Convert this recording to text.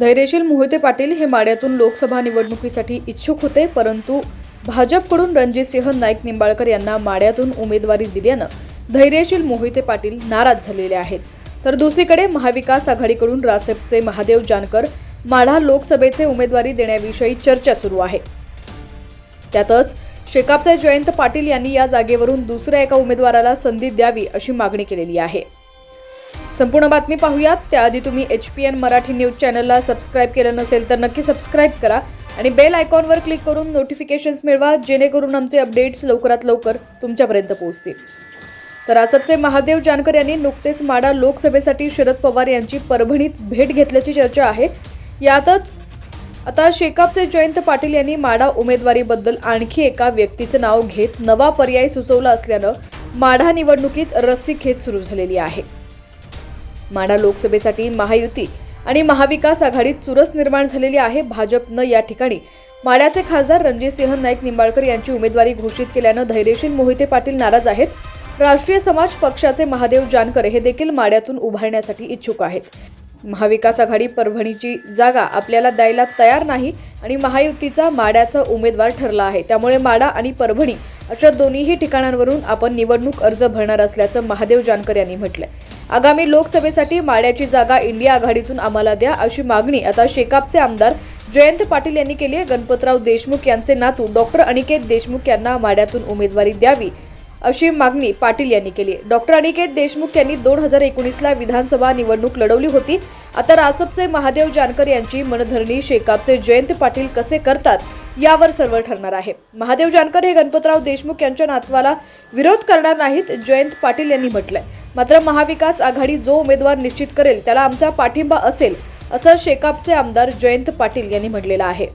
धैर्यशील मोहिते पाटील हे माड्यातून लोकसभा निवडणुकीसाठी इच्छुक होते परंतु भाजपकडून रणजितसिंह नाईक निंबाळकर यांना माड्यातून उमेदवारी दिल्यानं धैर्यशील मोहिते पाटील नाराज झालेले आहेत. तर दुसरीकडे महाविकास आघाडीकडून रासेपचे महादेव जानकर माढा लोकसभेचे उमेदवारी देण्याविषयी चर्चा सुरू आहे. त्यातच शेकापचे जयंत पाटील यांनी या जागेवरून दुसऱ्या एका उमेदवाराला संधी द्यावी अशी मागणी केलेली आहे. संपूर्ण बातमी पाहूयात. त्याआधी तुम्ही H P N Marathi news चॅनलला सबस्क्राईब केलं नसेल तर नक्की सबस्क्राईब करा आणि बेल आयकॉनवर क्लिक करून नोटिफिकेशन्स मिळवा जेणेकरून आमचे अपडेट्स लवकरात लवकर तुमच्यापर्यंत पोहोचतील. तर आसपचे महादेव जानकर यांनी नुकतेच माडा लोकसभेसाठी शरद पवार यांची परभणीत भेट घेतल्याची चर्चा आहे. यातच आता शेकापचे जयंत पाटील यांनी माडा उमेदवारीबद्दल आणखी एका व्यक्तीचं नाव घेत नवा पर्याय सुचवला असल्यानं माढा निवडणुकीत रस्सी खेच सुरू झालेली आहे. माढा लोकसभेसाठी महायुती आणि महाविकास आघाडीत चुरस निर्माण झालेली आहे भाजपनं या ठिकाणी. माड्याचे खासदार रणजितसिंह नाईक निंबाळकर यांची उमेदवारी घोषित केल्यानं धैर्यशील मोहिते पाटील नाराज आहेत. राष्ट्रीय समाज पक्षाचे महादेव जानकर हे देखील माड्यातून उभारण्यासाठी इच्छुक आहेत. महाविकास आघाडी परभणीची जागा आपल्याला द्यायला तयार नाही आणि महायुतीचा माड्याचा उमेदवार ठरला आहे. त्यामुळे माडा आणि परभणी अशा दोन्हीही ठिकाणांवरून आपण निवडणूक अर्ज भरणार असल्याचं महादेव जानकर यांनी म्हटलंय. आगामी लोकसभेसाठी माड्याची जागा इंडिया आघाडीतून आम्हाला द्या अशी मागणी आता शेकापचे आमदार जयंत पाटील यांनी केली आहे. गणपतराव देशमुख यांचे नातू डॉक्टर अनिकेत देशमुख यांना माड्यातून उमेदवारी द्यावी अशी मागणी पाटील यांनी केली आहे. डॉक्टर अनिकेत देशमुख यांनी दोन हजार एकोणीसला विधानसभा निवडणूक लढवली होती. आता रासपचे महादेव जानकर यांची मनधरणी शेकापचे जयंत पाटील कसे करतात यावर सर्व ठरणार आहे. महादेव जानकर हे गणपतराव देशमुख यांच्या नातवाला विरोध करणार नाहीत जयंत पाटील यांनी म्हटलंय. मात्र महाविकास आघाडी जो उमेदवार निश्चित करेल त्याला आमचा पाठिंबा असेल असं शेकापचे आमदार जयंत पाटील यांनी म्हटलेलं आहे.